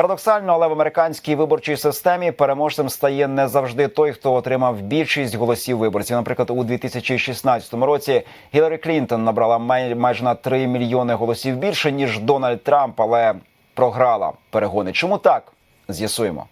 Парадоксально, але в американській виборчій системі переможцем стає не завжди той, хто отримав більшість голосів виборців. Наприклад, у 2016 році Гіларі Клінтон набрала май- майже на 3 мільйони голосів більше ніж Дональд Трамп, але програла перегони. Чому так? З'ясуємо.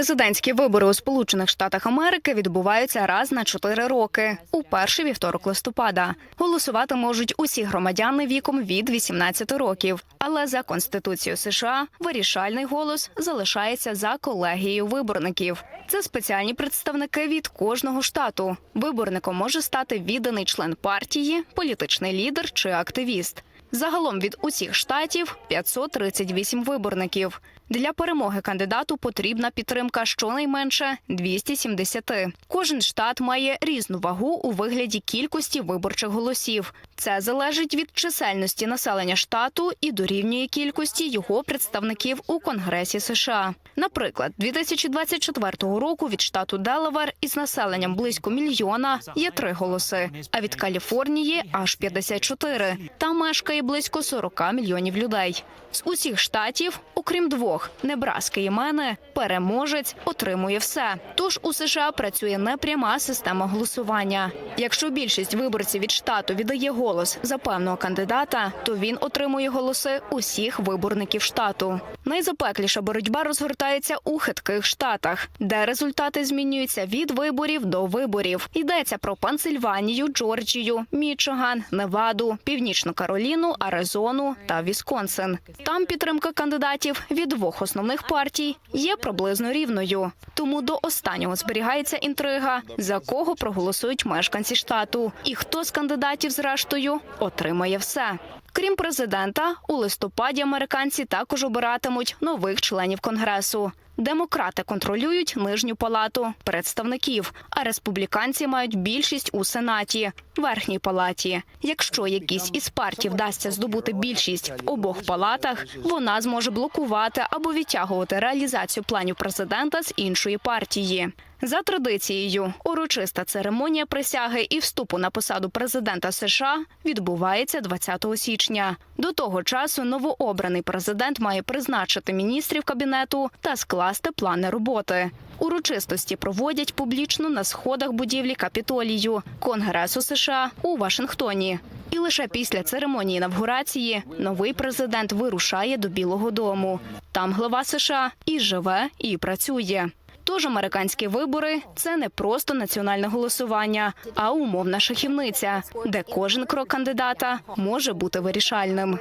Президентські вибори у Сполучених Штатах Америки відбуваються раз на чотири роки у перший вівторок листопада. Голосувати можуть усі громадяни віком від 18 років. Але за конституцією США вирішальний голос залишається за колегією виборників. Це спеціальні представники від кожного штату. Виборником може стати відданий член партії, політичний лідер чи активіст. Загалом від усіх штатів 538 виборників. Для перемоги кандидату потрібна підтримка щонайменше 270. Кожен штат має різну вагу у вигляді кількості виборчих голосів. Це залежить від чисельності населення штату і дорівнює кількості його представників у Конгресі США. Наприклад, 2024 року від штату Делавер із населенням близько мільйона є три голоси, а від Каліфорнії аж 54. Там мешкає близько 40 мільйонів людей. З усіх штатів, окрім двох Небраски і мене, переможець отримує все. Тож у США працює непряма система голосування. Якщо більшість виборців від штату віддає голос за певного кандидата, то він отримує голоси усіх виборників штату. Найзапекліша боротьба розгортається у хитких штатах, де результати змінюються від виборів до виборів. Йдеться про Пенсильванію, Джорджію, Мічиган, Неваду, Північну Кароліну, Аризону та Вісконсин. Там підтримка кандидатів від двох основних партій є приблизно рівною. Тому до останнього зберігається інтрига, за кого проголосують мешканці штату, і хто з кандидатів, зрештою, отримає все. Крім президента, у листопаді американці також обиратимуть нових членів конгресу. Демократи контролюють нижню палату представників, а республіканці мають більшість у сенаті, верхній палаті. Якщо якісь із партій вдасться здобути більшість в обох палатах, вона зможе блокувати або відтягувати реалізацію планів президента з іншої партії. За традицією, урочиста церемонія присяги і вступу на посаду президента США відбувається 20 січня. До того часу новообраний президент має призначити міністрів кабінету та скласти плани роботи. Урочистості проводять публічно на сходах будівлі Капітолію Конгресу США у Вашингтоні. І лише після церемонії інавгурації новий президент вирушає до Білого Дому. Там глава США і живе, і працює. Тож американські вибори це не просто національне голосування, а умовна шахівниця, де кожен крок кандидата може бути вирішальним.